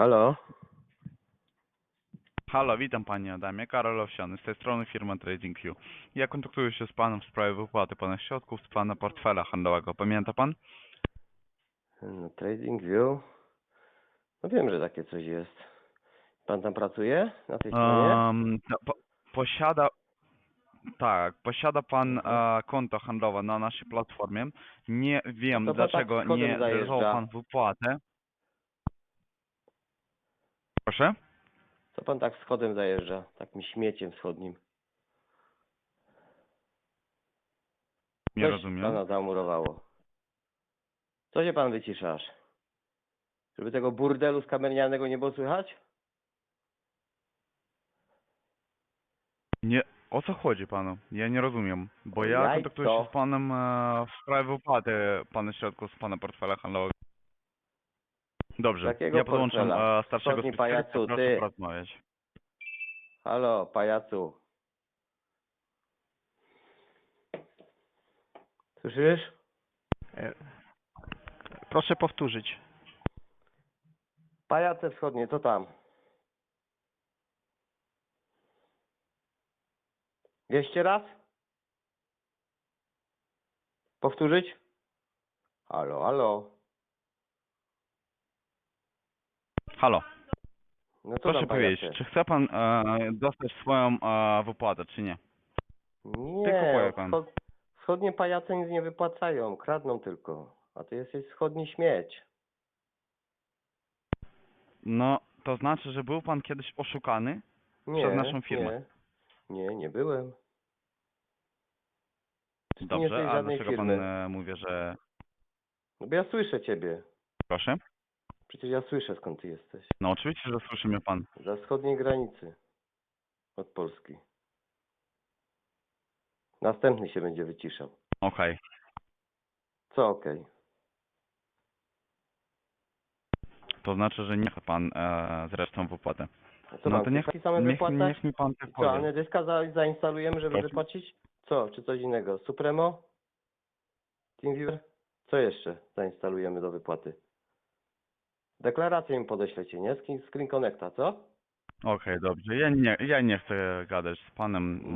Halo? Halo, witam panie Adamie, Karol Owsiany, z tej strony firma TradingView. Ja kontaktuję się z panem w sprawie wypłaty pana środków z pana portfela handlowego. Pamięta pan? No, Trading View. No wiem, że takie coś jest. Pan tam pracuje na tej stronie? Um, no, po, posiada, tak, posiada pan Mhm. e, konto handlowe na naszej platformie. Nie wiem To pan tak dlaczego nie zajeżdża. zrealizował pan wypłatę. Proszę? Co pan tak wschodem zajeżdża? Takim śmieciem wschodnim. Nie Coś rozumiem. pana zamurowało. Co się pan wyciszasz? Żeby tego burdelu skamernianego nie było słychać? Nie, o co chodzi panu? Ja nie rozumiem, bo ja kontaktuję się z panem e, w sprawie wypłaty pana środków z pana portfela handlowego. Dobrze, Jakiego ja podłączam portfela? e, starszego specjalistę, pajacu, proszę ty. porozmawiać. Halo, pajacu. Słyszysz? E, Proszę powtórzyć. Pajace wschodnie, co tam? Jeszcze raz? Powtórzyć? Halo, halo. Halo, No co proszę tam powiedzieć, czy chce pan e, dostać swoją e, wypłatę, czy nie? Nie, pan. wschod... wschodnie pajace nic nie wypłacają, kradną tylko. A ty jesteś wschodni śmieć. No, to znaczy, że był pan kiedyś oszukany? Nie, Przez naszą firmę. Nie, nie, nie byłem. Ty nie Dobrze, jesteś a żadnej dlaczego pan firmy. e, mówi, że... No bo ja słyszę ciebie. Proszę? Przecież ja słyszę skąd ty jesteś. No oczywiście, że słyszy mnie pan. Za wschodniej granicy od Polski. Następny się będzie wyciszał. Okej. Co okej? To znaczy, że nie chce pan e, zresztą wypłatę. A Co no mam, to niech, same niech, niech mi pan tak Co, powie. dyska za, zainstalujemy, żeby Proszę? wypłacić? Co, czy coś innego? Supremo? TeamViewer? Co jeszcze zainstalujemy do wypłaty? Deklarację mi podeślecie, nie? Screen, screen Connecta, co? Okej, dobrze. Ja nie, ja nie chcę gadać z panem. No